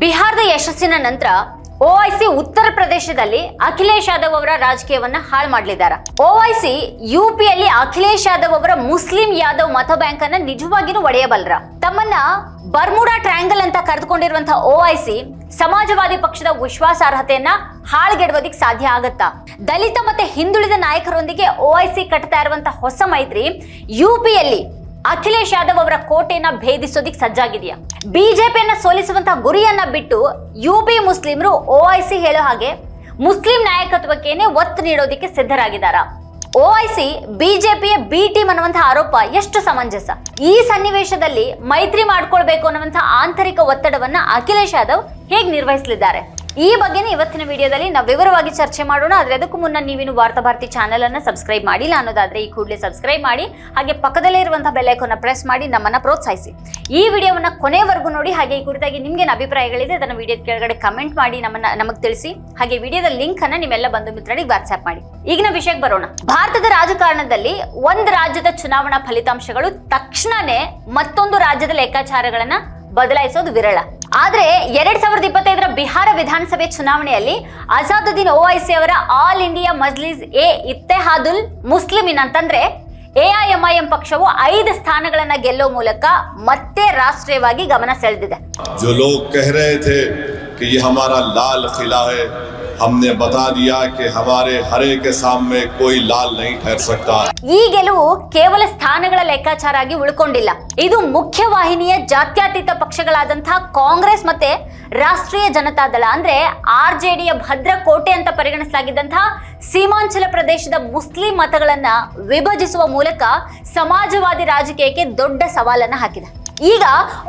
ಬಿಹಾರದ ಯಶಸ್ಸಿನ ನಂತರ ಓಐಸಿ ಉತ್ತರ ಪ್ರದೇಶದಲ್ಲಿ ಅಖಿಲೇಶ್ ಯಾದವ್ ಅವರ ರಾಜಕೀಯವನ್ನ ಹಾಳು ಮಾಡಲಿದ್ದಾರೆ. ಓಐಸಿ ಯುಪಿಯಲ್ಲಿ ಅಖಿಲೇಶ್ ಯಾದವ್ ಅವರ ಮುಸ್ಲಿಂ ಯಾದವ್ ಮತ ಬ್ಯಾಂಕ್ ಅನ್ನ ನಿಜವಾಗಿಯೂ ಒಡೆಯಬಲ್ಲರ. ತಮ್ಮನ್ನ ಬರ್ಮುಡಾ ಟ್ರಯಾಂಗಲ್ ಅಂತ ಕರೆದುಕೊಂಡಿರುವಂತಹ ಓಐಸಿ ಸಮಾಜವಾದಿ ಪಕ್ಷದ ವಿಶ್ವಾಸಾರ್ಹತೆಯನ್ನ ಹಾಳುಗೆಡುವುದಕ್ಕೆ ಸಾಧ್ಯ ಆಗತ್ತಾ? ದಲಿತ ಮತ್ತೆ ಹಿಂದುಳಿದ ನಾಯಕರೊಂದಿಗೆ ಓಐಸಿ ಕಟ್ತಾ ಇರುವಂತಹ ಹೊಸ ಮೈತ್ರಿ ಯುಪಿಯಲ್ಲಿ ಅಖಿಲೇಶ್ ಯಾದವ್ ಅವರ ಕೋಟೆಯನ್ನ ಭೇದಿಸೋದಿಕ್ ಸಜ್ಜಾಗಿದೆಯಾ? ಬಿಜೆಪಿಯನ್ನ ಸೋಲಿಸುವಂತ ಗುರಿಯನ್ನ ಬಿಟ್ಟು ಯು ಪಿ ಮುಸ್ಲಿಮರು ಓಐಸಿ ಹೇಳೋ ಹಾಗೆ ಮುಸ್ಲಿಂ ನಾಯಕತ್ವಕ್ಕೇನೆ ಒತ್ತು ನೀಡೋದಿಕ್ಕೆ ಸಿದ್ಧರಾಗಿದ್ದಾರ? ಓಐಸಿ ಬಿಜೆಪಿಯ ಬಿ ಟೀಮ್ ಅನ್ನುವಂತಹ ಆರೋಪ ಎಷ್ಟು ಸಮಂಜಸ? ಈ ಸನ್ನಿವೇಶದಲ್ಲಿ ಮೈತ್ರಿ ಮಾಡ್ಕೊಳ್ಬೇಕು ಅನ್ನುವಂತಹ ಆಂತರಿಕ ಒತ್ತಡವನ್ನ ಅಖಿಲೇಶ್ ಯಾದವ್ ಹೇಗೆ ನಿರ್ವಹಿಸಲಿದ್ದಾರೆ? ಈ ಬಗ್ಗೆನೇ ಇವತ್ತಿನ ವಿಡಿಯೋದಲ್ಲಿ ನಾವು ವಿವರವಾಗಿ ಚರ್ಚೆ ಮಾಡೋಣ. ಆದರೆ ಅದಕ್ಕೂ ಮುನ್ನ ನೀವಿನ್ನು ವಾರ್ತಾ ಭಾರತಿ ಚಾನೆಲ್ ಅನ್ನು ಸಬ್ಸ್ಕ್ರೈಬ್ ಮಾಡಿಲ್ಲ ಅನ್ನೋದಾದ್ರೆ ಈ ಕೂಡಲೇ ಸಬ್ಸ್ಕ್ರೈಬ್ ಮಾಡಿ. ಹಾಗೆ ಪಕ್ಕದಲ್ಲೇ ಇರುವಂತಹ ಬೆಲ್ ಐಕಾನ್ ಪ್ರೆಸ್ ಮಾಡಿ, ನಮ್ಮನ್ನ ಪ್ರೋತ್ಸಾಹಿಸಿ. ಈ ವಿಡಿಯೋವನ್ನ ಕೊನೆವರೆಗೂ ನೋಡಿ, ಹಾಗೆ ಈ ಕುರಿತಾಗಿ ನಿಮ್ಗೇನು ಅಭಿಪ್ರಾಯಗಳಿದೆ ಅದನ್ನು ವಿಡಿಯೋದ ಕೆಳಗಡೆ ಕಮೆಂಟ್ ಮಾಡಿ, ನಮ್ಮನ್ನ, ನಮಗೆ ತಿಳಿಸಿ. ಹಾಗೆ ವಿಡಿಯೋದ ಲಿಂಕ್ ಅನ್ನ ನಿಮ್ಮೆಲ್ಲ ಬಂಧು ಮಿತ್ರರಿಗೆ ವಾಟ್ಸ್ಆಪ್ ಮಾಡಿ. ಈಗಿನ ವಿಷಯಕ್ಕೆ ಬರೋಣ. ಭಾರತದ ರಾಜಕಾರಣದಲ್ಲಿ ಒಂದು ರಾಜ್ಯದ ಚುನಾವಣಾ ಫಲಿತಾಂಶಗಳು ತಕ್ಷಣನೇ ಮತ್ತೊಂದು ರಾಜ್ಯದ ಲೆಕ್ಕಾಚಾರಗಳನ್ನ ಬದಲಾಯಿಸೋದು ವಿರಳ. ಆದ್ರೆ ಎರಡ್ ಸಾವಿರದ ಇಪ್ಪತ್ತೈದರ ಬಿಹಾರ ವಿಧಾನಸಭೆ ಚುನಾವಣೆಯಲ್ಲಿ ಅಜಾದುದ್ದೀನ್ ಓವೈಸಿ ಅವರ ಆಲ್ ಇಂಡಿಯಾ ಮಜ್ಲಿಸ್ ಎ ಇತ್ತೆಹಾದುಲ್ ಮುಸ್ಲಿಮಿನ್ ಅಂತಂದ್ರೆ ಎಐಎಂಐಎಂ ಪಕ್ಷವು ಐದು ಸ್ಥಾನಗಳನ್ನ ಗೆಲ್ಲೋ ಮೂಲಕ ಮತ್ತೆ ರಾಷ್ಟ್ರೀಯವಾಗಿ ಗಮನ ಸೆಳೆದಿದೆ. जो लोग कह रहे थे कि ये हमारा लाल किला है हमने बता दिया कि हमारे हरे के सामने कोई लाल नहीं ठहर सकता ಈ ಗೆಲುವು ಕೇವಲ ಸ್ಥಾನಗಳ ಲೆಕ್ಕಾಚಾರ ಆಗಿ ಉಳ್ಕೊಂಡಿಲ್ಲ ಇದು ಮುಖ್ಯವಾಹಿನಿಯ ಜಾತ್ಯತೀತ ಪಕ್ಷಗಳಾದಂತಹ ಕಾಂಗ್ರೆಸ್ ಮತ್ತೆ ರಾಷ್ಟ್ರೀಯ ಜನತಾದಳ ಅಂದ್ರೆ ಆರ್ ಜೆ ಡಿಯ ಭದ್ರ ಕೋಟೆ ಅಂತ ಪರಿಗಣಿಸಲಾಗಿದ್ದಂತಹ ಸೀಮಾಂಚಲ ಪ್ರದೇಶದ ಮುಸ್ಲಿಂ ಮತಗಳನ್ನ ವಿಭಜಿಸುವ ಮೂಲಕ ಸಮಾಜವಾದಿ ರಾಜಕೀಯಕ್ಕೆ ದೊಡ್ಡ ಸವಾಲನ್ನ ಹಾಕಿದೆ ಈಗ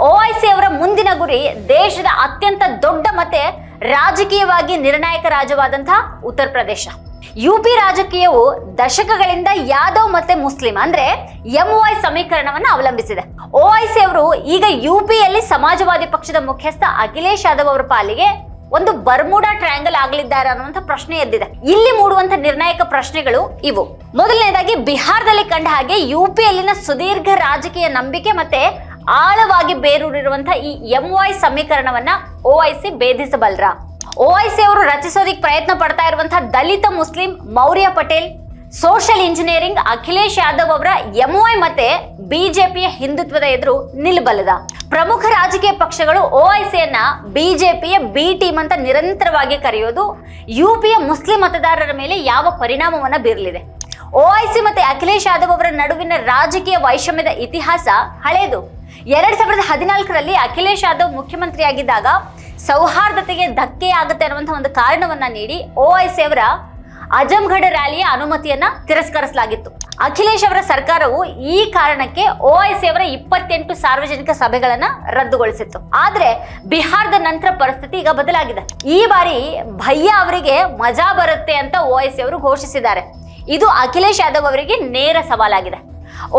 ಓಐಸಿ ಅವರ ಮುಂದಿನ ಗುರಿ ದೇಶದ ಅತ್ಯಂತ ದೊಡ್ಡ ಮತ್ತೆ ರಾಜಕೀಯವಾಗಿ ನಿರ್ಣಾಯಕ ರಾಜ್ಯವಾದಂತಹ ಉತ್ತರ ಪ್ರದೇಶ. ಯು ಪಿ ರಾಜಕೀಯವು ದಶಕಗಳಿಂದ ಯಾದವ್ ಮತ್ತೆ ಮುಸ್ಲಿಂ ಅಂದ್ರೆ ಎಂವೈ ಸಮೀಕರಣವನ್ನು ಅವಲಂಬಿಸಿದೆ. ಓಐಸಿ ಅವರು ಈಗ ಯು ಪಿಯಲ್ಲಿ ಸಮಾಜವಾದಿ ಪಕ್ಷದ ಮುಖ್ಯಸ್ಥ ಅಖಿಲೇಶ್ ಯಾದವ್ ಅವರ ಪಾಲಿಗೆ ಒಂದು ಬರ್ಮುಡಾ ಟ್ರಯಾಂಗಲ್ ಆಗಲಿದ್ದಾರೆ ಅನ್ನುವಂಥ ಪ್ರಶ್ನೆ ಎದ್ದಿದೆ. ಇಲ್ಲಿ ಮೂಡುವಂತ ನಿರ್ಣಾಯಕ ಪ್ರಶ್ನೆಗಳು ಇವು. ಮೊದಲನೇದಾಗಿ ಬಿಹಾರದಲ್ಲಿ ಕಂಡ ಹಾಗೆ ಯು ಪಿಯಲ್ಲಿನ ಸುದೀರ್ಘ ರಾಜಕೀಯ ನಂಬಿಕೆ ಮತ್ತೆ ಆಳವಾಗಿ ಬೇರೂರಿರುವಂತಹ ಈ ಎಂವೈ ಸಮೀಕರಣವನ್ನ ಓಐಸಿ ಭೇದಿಸಬಲ್ರ. ಓಐಸಿ ಅವರು ರಚಿಸೋದಿಕ್ ಪ್ರಯತ್ನ ಪಡ್ತಾ ಇರುವಂತಹ Dalit Muslim Maurya Patel social engineering Akhilesh Yadav ಅವರ ಎಂಒಐ ಮತ್ತೆ ಬಿಜೆಪಿಯ ಹಿಂದುತ್ವದ ಎದುರು ನಿಲ್ಬಲ್ಲದ. ಪ್ರಮುಖ ರಾಜಕೀಯ ಪಕ್ಷಗಳು ಓಐಸಿಯನ್ನ ಬಿಜೆಪಿಯ ಬಿ ಟೀಮ್ ಅಂತ ನಿರಂತರವಾಗಿ ಕರೆಯೋದು ಯುಪಿಯ ಮುಸ್ಲಿಂ ಮತದಾರರ ಮೇಲೆ ಯಾವ ಪರಿಣಾಮವನ್ನ ಬೀರಲಿದೆ. ಓಐಸಿ ಮತ್ತೆ ಅಖಿಲೇಶ್ ಯಾದವ್ ಅವರ ನಡುವಿನ ರಾಜಕೀಯ ವೈಷಮ್ಯದ ಇತಿಹಾಸ ಹಳೆಯದು ಎರಡ್ ಸಾವಿರದ ಹದಿನಾಲ್ಕರಲ್ಲಿ ಅಖಿಲೇಶ್ ಯಾದವ್ ಮುಖ್ಯಮಂತ್ರಿಯಾಗಿದ್ದಾಗ ಸೌಹಾರ್ದತೆಗೆ ಧಕ್ಕೆ ಆಗುತ್ತೆ ಅನ್ನುವಂಥ ಒಂದು ಕಾರಣವನ್ನ ನೀಡಿ ಓಐಸಿ ಅವರ ಅಜಂಗಢ ರ್ಯಾಲಿಯ ಅನುಮತಿಯನ್ನ ತಿರಸ್ಕರಿಸಲಾಗಿತ್ತು. ಅಖಿಲೇಶ್ ಅವರ ಸರ್ಕಾರವು ಈ ಕಾರಣಕ್ಕೆ ಓಐಸಿ ಅವರ ಇಪ್ಪತ್ತೆಂಟು ಸಾರ್ವಜನಿಕ ಸಭೆಗಳನ್ನ ರದ್ದುಗೊಳಿಸಿತ್ತು. ಆದ್ರೆ ಬಿಹಾರದ ನಂತರ ಪರಿಸ್ಥಿತಿ ಈಗ ಬದಲಾಗಿದೆ. ಈ ಬಾರಿ ಭಯ್ಯ ಅವರಿಗೆ ಮಜಾ ಬರುತ್ತೆ ಅಂತ ಓಐಸಿ ಅವರು ಘೋಷಿಸಿದ್ದಾರೆ. ಇದು ಅಖಿಲೇಶ್ ಯಾದವ್ ಅವರಿಗೆ ನೇರ ಸವಾಲಾಗಿದೆ.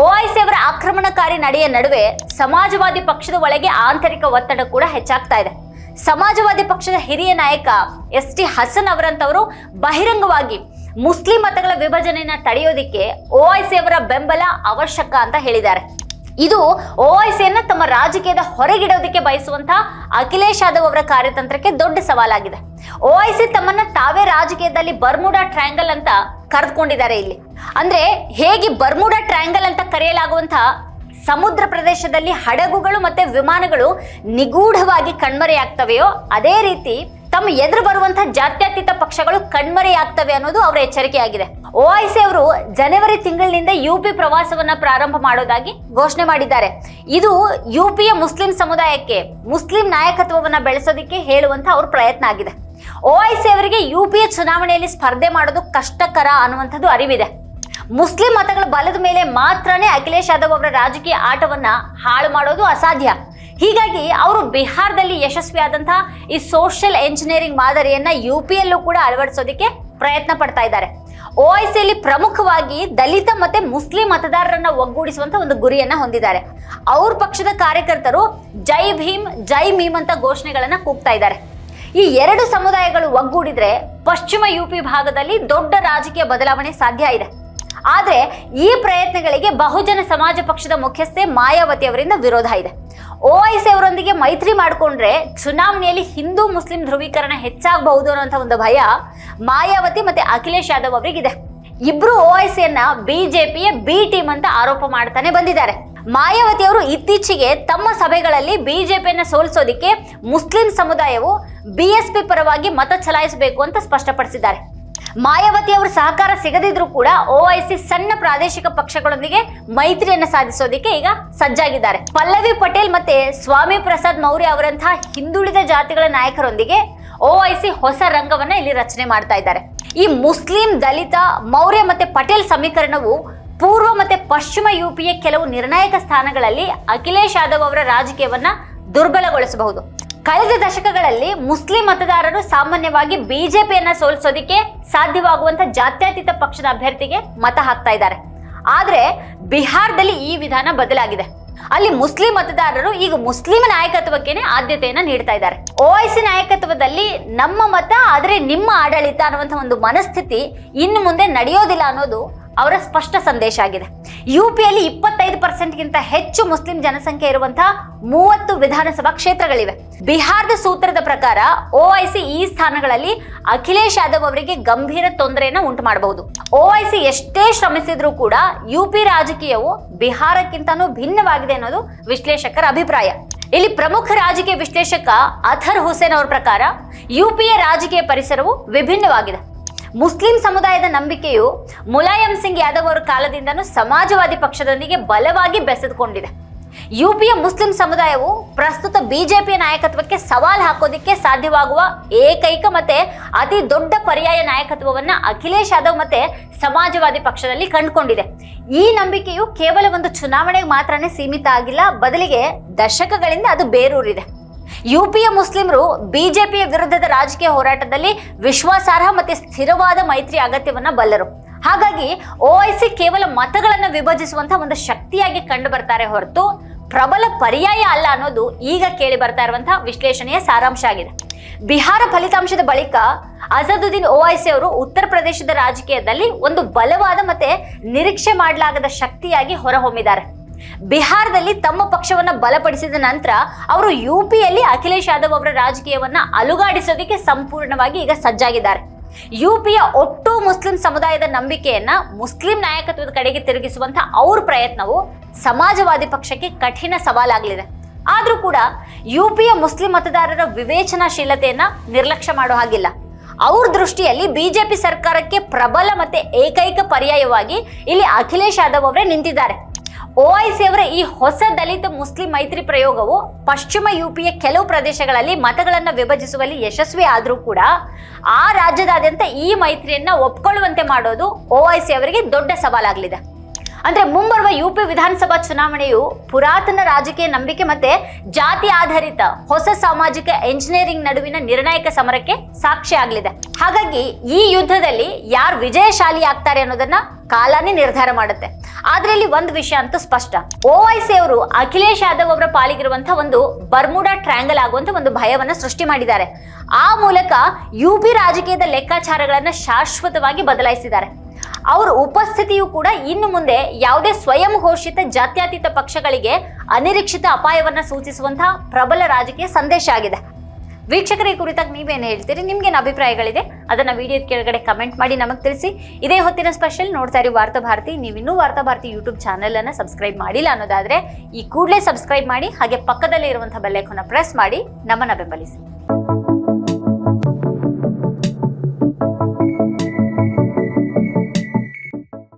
ಓಐಸಿ ಅವರ ಆಕ್ರಮಣಕಾರಿ ನಡೆಯ ನಡುವೆ ಸಮಾಜವಾದಿ ಪಕ್ಷದ ಒಳಗೆ ಆಂತರಿಕ ಒತ್ತಡ ಕೂಡ ಹೆಚ್ಚಾಗ್ತಾ ಇದೆ. ಸಮಾಜವಾದಿ ಪಕ್ಷದ ಹಿರಿಯ ನಾಯಕ ಎಸ್ ಟಿ ಹಸನ್ ಅವರಂತವರು ಬಹಿರಂಗವಾಗಿ ಮುಸ್ಲಿಂ ಮತಗಳ ವಿಭಜನೆಯನ್ನ ತಡೆಯೋದಿಕ್ಕೆ ಓಐಸಿ ಅವರ ಬೆಂಬಲ ಅವಶ್ಯಕ ಅಂತ ಹೇಳಿದ್ದಾರೆ. ಇದು ಓಐಸಿಯನ್ನ ತಮ್ಮ ರಾಜಕೀಯದ ಹೊರಗಿಡೋದಕ್ಕೆ ಬಯಸುವಂತಹ ಅಖಿಲೇಶ್ ಯಾದವ್ ಅವರ ಕಾರ್ಯತಂತ್ರಕ್ಕೆ ದೊಡ್ಡ ಸವಾಲಾಗಿದೆ. ಓಐಸಿ ತಮ್ಮನ್ನ ತಾವೇ ರಾಜಕೀಯದಲ್ಲಿ ಬರ್ಮುಡಾ ಟ್ರಯಾಂಗಲ್ ಅಂತ ಕರೆದುಕೊಂಡಿದ್ದಾರೆ ಇಲ್ಲಿ. ಅಂದ್ರೆ ಹೇಗೆ ಬರ್ಮುಡಾ ಟ್ರಯಾಂಗಲ್ ಅಂತ ಕರೆಯಲಾಗುವಂತಹ ಸಮುದ್ರ ಪ್ರದೇಶದಲ್ಲಿ ಹಡಗುಗಳು ಮತ್ತೆ ವಿಮಾನಗಳು ನಿಗೂಢವಾಗಿ ಕಣ್ಮರೆಯಾಗ್ತವೆಯೋ ಅದೇ ರೀತಿ ತಮ್ಮ ಎದುರು ಬರುವಂತಹ ಜಾತ್ಯತೀತ ಪಕ್ಷಗಳು ಕಣ್ಮರೆಯಾಗ್ತವೆ ಅನ್ನೋದು ಅವರ ಎಚ್ಚರಿಕೆಯಾಗಿದೆ. ಓಐಸಿ ಅವರು ಜನವರಿ ತಿಂಗಳಿನಿಂದ ಯುಪಿ ಪ್ರವಾಸವನ್ನ ಪ್ರಾರಂಭ ಮಾಡೋದಾಗಿ ಘೋಷಣೆ ಮಾಡಿದ್ದಾರೆ. ಇದು ಯುಪಿಯ ಮುಸ್ಲಿಂ ಸಮುದಾಯಕ್ಕೆ, ಮುಸ್ಲಿಂ ನಾಯಕತ್ವವನ್ನ ಬೆಳೆಸೋದಿಕ್ಕೆ ಹೇಳುವಂತ ಅವ್ರ ಪ್ರಯತ್ನ ಆಗಿದೆ. ಓಐಸಿ ಅವರಿಗೆ ಯುಪಿಯ ಚುನಾವಣೆಯಲ್ಲಿ ಸ್ಪರ್ಧೆ ಮಾಡೋದು ಕಷ್ಟಕರ ಅನ್ನುವಂಥದ್ದು ಅರಿವಿದೆ. ಮುಸ್ಲಿಂ ಮತಗಳ ಬಲದ ಮೇಲೆ ಮಾತ್ರನೇ ಅಖಿಲೇಶ್ ಯಾದವ್ ಅವರ ರಾಜಕೀಯ ಆಟವನ್ನ ಹಾಳು ಮಾಡೋದು ಅಸಾಧ್ಯ. ಹೀಗಾಗಿ ಅವರು ಬಿಹಾರದಲ್ಲಿ ಯಶಸ್ವಿಯಾದಂತಹ ಈ ಸೋಷಿಯಲ್ ಎಂಜಿನಿಯರಿಂಗ್ ಮಾದರಿಯನ್ನ ಯು ಪಿಯಲ್ಲೂ ಕೂಡ ಅಳವಡಿಸೋದಕ್ಕೆ ಪ್ರಯತ್ನ ಪಡ್ತಾ ಇದ್ದಾರೆ. ಓಐಸಿಯಲ್ಲಿ ಪ್ರಮುಖವಾಗಿ ದಲಿತ ಮತ್ತೆ ಮುಸ್ಲಿಂ ಮತದಾರರನ್ನ ಒಗ್ಗೂಡಿಸುವಂತ ಒಂದು ಗುರಿಯನ್ನ ಹೊಂದಿದ್ದಾರೆ. ಅವ್ರ ಪಕ್ಷದ ಕಾರ್ಯಕರ್ತರು ಜೈ ಭೀಮ್, ಜೈ ಮೀಮ್ ಅಂತ ಘೋಷಣೆಗಳನ್ನ ಕೂಗ್ತಾ ಇದ್ದಾರೆ. ಈ ಎರಡು ಸಮುದಾಯಗಳು ಒಗ್ಗೂಡಿದ್ರೆ ಪಶ್ಚಿಮ ಯುಪಿ ಭಾಗದಲ್ಲಿ ದೊಡ್ಡ ರಾಜಕೀಯ ಬದಲಾವಣೆ ಸಾಧ್ಯ ಇದೆ. ಆದರೆ ಈ ಪ್ರಯತ್ನಗಳಿಗೆ ಬಹುಜನ ಸಮಾಜ ಪಕ್ಷದ ಮುಖ್ಯಸ್ಥೆ ಮಾಯಾವತಿ ಅವರಿಂದ ವಿರೋಧ ಇದೆ. ಓವೈಸಿ ಅವರೊಂದಿಗೆ ಮೈತ್ರಿ ಮಾಡಿಕೊಂಡ್ರೆ ಚುನಾವಣೆಯಲ್ಲಿ ಹಿಂದೂ ಮುಸ್ಲಿಂ ಧ್ರುವೀಕರಣ ಹೆಚ್ಚಾಗಬಹುದು ಅನ್ನೋಂಥ ಒಂದು ಭಯ ಮಾಯಾವತಿ ಮತ್ತೆ ಅಖಿಲೇಶ್ ಯಾದವ್ ಅವರಿಗಿದೆ. ಇಬ್ರು ಓವೈಸಿಯನ್ನ ಬಿಜೆಪಿಯ ಬಿ ಟೀಮ್ ಅಂತ ಆರೋಪ ಮಾಡ್ತಾನೆ ಬಂದಿದ್ದಾರೆ. ಮಾಯಾವತಿ ಅವರು ಇತ್ತೀಚೆಗೆ ತಮ್ಮ ಸಭೆಗಳಲ್ಲಿ ಬಿಜೆಪಿಯನ್ನ ಸೋಲಿಸೋದಿಕ್ಕೆ ಮುಸ್ಲಿಂ ಸಮುದಾಯವು ಬಿಎಸ್ಪಿ ಪರವಾಗಿ ಮತ ಚಲಾಯಿಸಬೇಕು ಅಂತ ಸ್ಪಷ್ಟಪಡಿಸಿದ್ದಾರೆ. ಮಾಯಾವತಿ ಅವರು ಸಹಕಾರ ಸಿಗದಿದ್ರೂ ಕೂಡ ಓಐಸಿ ಸಣ್ಣ ಪ್ರಾದೇಶಿಕ ಪಕ್ಷಗಳೊಂದಿಗೆ ಮೈತ್ರಿಯನ್ನು ಸಾಧಿಸೋದಿಕ್ಕೆ ಈಗ ಸಜ್ಜಾಗಿದ್ದಾರೆ. ಪಲ್ಲವಿ ಪಟೇಲ್ ಮತ್ತೆ ಸ್ವಾಮಿ ಪ್ರಸಾದ್ ಮೌರ್ಯ ಅವರಂತಹ ಹಿಂದುಳಿದ ಜಾತಿಗಳ ನಾಯಕರೊಂದಿಗೆ ಓಐಸಿ ಹೊಸ ರಂಗವನ್ನ ಇಲ್ಲಿ ರಚನೆ ಮಾಡ್ತಾ ಇದ್ದಾರೆ. ಈ ಮುಸ್ಲಿಂ ದಲಿತ, ಮೌರ್ಯ ಮತ್ತೆ ಪಟೇಲ್ ಸಮೀಕರಣವು ಪೂರ್ವ ಮತ್ತೆ ಪಶ್ಚಿಮ ಯುಪಿಯ ಕೆಲವು ನಿರ್ಣಾಯಕ ಸ್ಥಾನಗಳಲ್ಲಿ ಅಖಿಲೇಶ್ ಯಾದವ್ ಅವರ ರಾಜಕೀಯವನ್ನ ದುರ್ಬಲಗೊಳಿಸಬಹುದು. ಕಳೆದ ದಶಕಗಳಲ್ಲಿ ಮುಸ್ಲಿಂ ಮತದಾರರು ಸಾಮಾನ್ಯವಾಗಿ ಬಿಜೆಪಿಯನ್ನ ಸೋಲಿಸೋದಿಕ್ಕೆ ಸಾಧ್ಯವಾಗುವಂತ ಜಾತ್ಯತೀತ ಪಕ್ಷದ ಅಭ್ಯರ್ಥಿಗೆ ಮತ ಹಾಕ್ತಾ ಇದ್ದಾರೆ. ಆದ್ರೆ ಬಿಹಾರದಲ್ಲಿ ಈ ವಿಧಾನ ಬದಲಾಗಿದೆ. ಅಲ್ಲಿ ಮುಸ್ಲಿಂ ಮತದಾರರು ಈಗ ಮುಸ್ಲಿಂ ನಾಯಕತ್ವಕ್ಕೇನೆ ಆದ್ಯತೆಯನ್ನ ನೀಡ್ತಾ ಇದ್ದಾರೆ. ಓಐಸಿ ನಾಯಕತ್ವದಲ್ಲಿ ನಮ್ಮ ಮತ, ಆದ್ರೆ ನಿಮ್ಮ ಆಡಳಿತ ಅನ್ನುವಂಥ ಒಂದು ಮನಸ್ಥಿತಿ ಇನ್ನು ಮುಂದೆ ನಡೆಯೋದಿಲ್ಲ ಅನ್ನೋದು ಅವರ ಸ್ಪಷ್ಟ ಸಂದೇಶ ಆಗಿದೆ. ಯು ಪಿಯಲ್ಲಿ ಇಪ್ಪತ್ತೈದು ಪರ್ಸೆಂಟ್ಗಿಂತ ಹೆಚ್ಚು ಮುಸ್ಲಿಂ ಜನಸಂಖ್ಯೆ ಇರುವಂತಹ ಮೂವತ್ತು ವಿಧಾನಸಭಾ ಕ್ಷೇತ್ರಗಳಿವೆ. ಬಿಹಾರದ ಸೂತ್ರದ ಪ್ರಕಾರ ಓಐಸಿ ಈ ಸ್ಥಾನಗಳಲ್ಲಿ ಅಖಿಲೇಶ್ ಯಾದವ್ ಅವರಿಗೆ ಗಂಭೀರ ತೊಂದರೆಯನ್ನು ಉಂಟು ಮಾಡಬಹುದು ಓಐಸಿ ಎಷ್ಟೇ ಶ್ರಮಿಸಿದ್ರೂ ಕೂಡ ಯು ಪಿ ರಾಜಕೀಯವು ಬಿಹಾರಕ್ಕಿಂತನೂ ಭಿನ್ನವಾಗಿದೆ ಅನ್ನೋದು ವಿಶ್ಲೇಷಕರ ಅಭಿಪ್ರಾಯ. ಇಲ್ಲಿ ಪ್ರಮುಖ ರಾಜಕೀಯ ವಿಶ್ಲೇಷಕ ಅಥರ್ ಹುಸೇನ್ ಅವರ ಪ್ರಕಾರ ಯುಪಿಯ ರಾಜಕೀಯ ಪರಿಸರವು ವಿಭಿನ್ನವಾಗಿದೆ. ಮುಸ್ಲಿಂ ಸಮುದಾಯದ ನಂಬಿಕೆಯು ಮುಲಾಯಂ ಸಿಂಗ್ ಯಾದವ್ ಅವರ ಕಾಲದಿಂದನೂ ಸಮಾಜವಾದಿ ಪಕ್ಷದೊಂದಿಗೆ ಬಲವಾಗಿ ಬೆಸೆದುಕೊಂಡಿದೆ. ಯುಪಿಯ ಮುಸ್ಲಿಂ ಸಮುದಾಯವು ಪ್ರಸ್ತುತ ಬಿಜೆಪಿ ನಾಯಕತ್ವಕ್ಕೆ ಸವಾಲ್ ಹಾಕೋದಿಕ್ಕೆ ಸಾಧ್ಯವಾಗುವ ಏಕೈಕ ಮತ್ತೆ ಅತಿ ದೊಡ್ಡ ಪರ್ಯಾಯ ನಾಯಕತ್ವವನ್ನ ಅಖಿಲೇಶ್ ಯಾದವ್ ಮತ್ತೆ ಸಮಾಜವಾದಿ ಪಕ್ಷದಲ್ಲಿ ಕಂಡುಕೊಂಡಿದೆ. ಈ ನಂಬಿಕೆಯು ಕೇವಲ ಒಂದು ಚುನಾವಣೆಗೆ ಮಾತ್ರನೇ ಸೀಮಿತ ಆಗಿಲ್ಲ, ಬದಲಿಗೆ ದಶಕಗಳಿಂದ ಅದು ಬೇರೂರಿದೆ. ಯುಪಿಯ ಮುಸ್ಲಿಮರು ಬಿಜೆಪಿಯ ವಿರುದ್ಧದ ರಾಜಕೀಯ ಹೋರಾಟದಲ್ಲಿ ವಿಶ್ವಾಸಾರ್ಹ ಮತ್ತೆ ಸ್ಥಿರವಾದ ಮೈತ್ರಿ ಅಗತ್ಯವನ್ನ ಬಲ್ಲರು. ಹಾಗಾಗಿ ಓಐಸಿ ಕೇವಲ ಮತಗಳನ್ನು ವಿಭಜಿಸುವಂತಹ ಒಂದು ಶಕ್ತಿಯಾಗಿ ಕಂಡು ಬರ್ತಾರೆ ಹೊರತು ಪ್ರಬಲ ಪರ್ಯಾಯ ಅಲ್ಲ ಅನ್ನೋದು ಈಗ ಕೇಳಿ ಬರ್ತಾ ಇರುವಂತಹ ವಿಶ್ಲೇಷಣೆಯ ಸಾರಾಂಶ ಆಗಿದೆ. ಬಿಹಾರ ಫಲಿತಾಂಶದ ಬಳಿಕ ಅಜದುದ್ದೀನ್ ಓವೈಸಿ ಅವರು ಉತ್ತರ ಪ್ರದೇಶದ ರಾಜಕೀಯದಲ್ಲಿ ಒಂದು ಬಲವಾದ ಮತ್ತೆ ನಿರೀಕ್ಷೆ ಮಾಡಲಾಗದ ಶಕ್ತಿಯಾಗಿ ಹೊರಹೊಮ್ಮಿದ್ದಾರೆ. ಬಿಹಾರದಲ್ಲಿ ತಮ್ಮ ಪಕ್ಷವನ್ನ ಬಲಪಡಿಸಿದ ನಂತರ ಅವರು ಯು ಪಿಯಲ್ಲಿ ಅಖಿಲೇಶ್ ಯಾದವ್ ಅವರ ರಾಜಕೀಯವನ್ನ ಅಲುಗಾಡಿಸೋದಕ್ಕೆ ಸಂಪೂರ್ಣವಾಗಿ ಈಗ ಸಜ್ಜಾಗಿದ್ದಾರೆ. ಯು ಪಿಯ ಒಟ್ಟು ಮುಸ್ಲಿಂ ಸಮುದಾಯದ ನಂಬಿಕೆಯನ್ನ ಮುಸ್ಲಿಂ ನಾಯಕತ್ವದ ಕಡೆಗೆ ತಿರುಗಿಸುವಂತ ಅವ್ರ ಪ್ರಯತ್ನವು ಸಮಾಜವಾದಿ ಪಕ್ಷಕ್ಕೆ ಕಠಿಣ ಸವಾಲಾಗಲಿದೆ. ಆದರೂ ಕೂಡ ಯು ಪಿಯ ಮುಸ್ಲಿಂ ಮತದಾರರ ವಿವೇಚನಾಶೀಲತೆಯನ್ನ ನಿರ್ಲಕ್ಷ್ಯ ಮಾಡೋ ಹಾಗಿಲ್ಲ. ಅವ್ರ ದೃಷ್ಟಿಯಲ್ಲಿ ಬಿಜೆಪಿ ಸರ್ಕಾರಕ್ಕೆ ಪ್ರಬಲ ಮತ್ತೆ ಏಕೈಕ ಪರ್ಯಾಯವಾಗಿ ಇಲ್ಲಿ ಅಖಿಲೇಶ್ ಯಾದವ್ ಅವರೇ ನಿಂತಿದ್ದಾರೆ. ಓಐಸಿ ಅವರ ಈ ಹೊಸ ದಲಿತ ಮುಸ್ಲಿಂ ಮೈತ್ರಿ ಪ್ರಯೋಗವು ಪಶ್ಚಿಮ ಯುಪಿಯ ಕೆಲವು ಪ್ರದೇಶಗಳಲ್ಲಿ ಮತಗಳನ್ನು ವಿಭಜಿಸುವಲ್ಲಿ ಯಶಸ್ವಿ ಆದರೂ ಕೂಡ ಆ ರಾಜ್ಯದಾದ್ಯಂತ ಈ ಮೈತ್ರಿಯನ್ನ ಒಪ್ಕೊಳ್ಳುವಂತೆ ಮಾಡೋದು ಓಐಸಿ ಅವರಿಗೆ ದೊಡ್ಡ ಸವಾಲಾಗಲಿದೆ. ಅಂದ್ರೆ ಮುಂಬರುವ ಯು ಪಿ ವಿಧಾನಸಭಾ ಚುನಾವಣೆಯು ಪುರಾತನ ರಾಜಕೀಯ ನಂಬಿಕೆ ಮತ್ತೆ ಜಾತಿ ಆಧಾರಿತ ಹೊಸ ಸಾಮಾಜಿಕ ಎಂಜಿನಿಯರಿಂಗ್ ನಡುವಿನ ನಿರ್ಣಾಯಕ ಸಮರಕ್ಕೆ ಸಾಕ್ಷಿ ಆಗಲಿದೆ. ಹಾಗಾಗಿ ಈ ಯುದ್ಧದಲ್ಲಿ ಯಾರು ವಿಜಯಶಾಲಿ ಆಗ್ತಾರೆ ಅನ್ನೋದನ್ನ ಕಾಲಾನೇ ನಿರ್ಧಾರ ಮಾಡುತ್ತೆ. ಆದ್ರೆ ಇಲ್ಲಿ ಒಂದು ವಿಷಯ ಅಂತೂ ಸ್ಪಷ್ಟ. ಓವೈಸಿ ಅವರು ಅಖಿಲೇಶ್ ಯಾದವ್ ಅವರ ಪಾಲಿಗಿರುವಂತಹ ಒಂದು ಬರ್ಮುಡಾ ಟ್ರ್ಯಾಂಗಲ್ ಆಗುವಂತ ಒಂದು ಭಯವನ್ನ ಸೃಷ್ಟಿ ಮಾಡಿದ್ದಾರೆ. ಆ ಮೂಲಕ ಯು ಪಿ ರಾಜಕೀಯದ ಲೆಕ್ಕಾಚಾರಗಳನ್ನ ಶಾಶ್ವತವಾಗಿ ಬದಲಾಯಿಸಿದ್ದಾರೆ. ಅವರ ಉಪಸ್ಥಿತಿಯು ಕೂಡ ಇನ್ನು ಮುಂದೆ ಯಾವುದೇ ಸ್ವಯಂ ಘೋಷಿತ ಜಾತ್ಯತೀತ ಪಕ್ಷಗಳಿಗೆ ಅನಿರೀಕ್ಷಿತ ಅಪಾಯವನ್ನ ಸೂಚಿಸುವಂತಹ ಪ್ರಬಲ ರಾಜಕೀಯ ಸಂದೇಶ ಆಗಿದೆ. ವೀಕ್ಷಕರ, ಈ ಕುರಿತಾಗಿ ನೀವೇನು ಹೇಳ್ತೀರಿ? ನಿಮ್ಗೇನು ಅಭಿಪ್ರಾಯಗಳಿದೆ? ಅದನ್ನು ವಿಡಿಯೋದ ಕೆಳಗಡೆ ಕಮೆಂಟ್ ಮಾಡಿ ನಮಗೆ ತಿಳಿಸಿ. ಇದೇ ಹೊತ್ತಿನ ಸ್ಪೆಷಲ್ ನೋಡ್ತಾ ಇರಿ ವಾರ್ತಾ ಭಾರತಿ. ನೀವಿನ್ನೂ ವಾರ್ತಾ ಭಾರತಿ ಯೂಟ್ಯೂಬ್ ಚಾನಲನ್ನು ಸಬ್ಸ್ಕ್ರೈಬ್ ಮಾಡಿಲ್ಲ ಅನ್ನೋದಾದ್ರೆ ಈ ಕೂಡಲೇ ಸಬ್ಸ್ಕ್ರೈಬ್ ಮಾಡಿ, ಹಾಗೆ ಪಕ್ಕದಲ್ಲೇ ಇರುವಂಥ ಬೆಲ್ಲೈಕನ್ನ ಪ್ರೆಸ್ ಮಾಡಿ, ನಮ್ಮನ್ನು ಬೆಂಬಲಿಸಿ.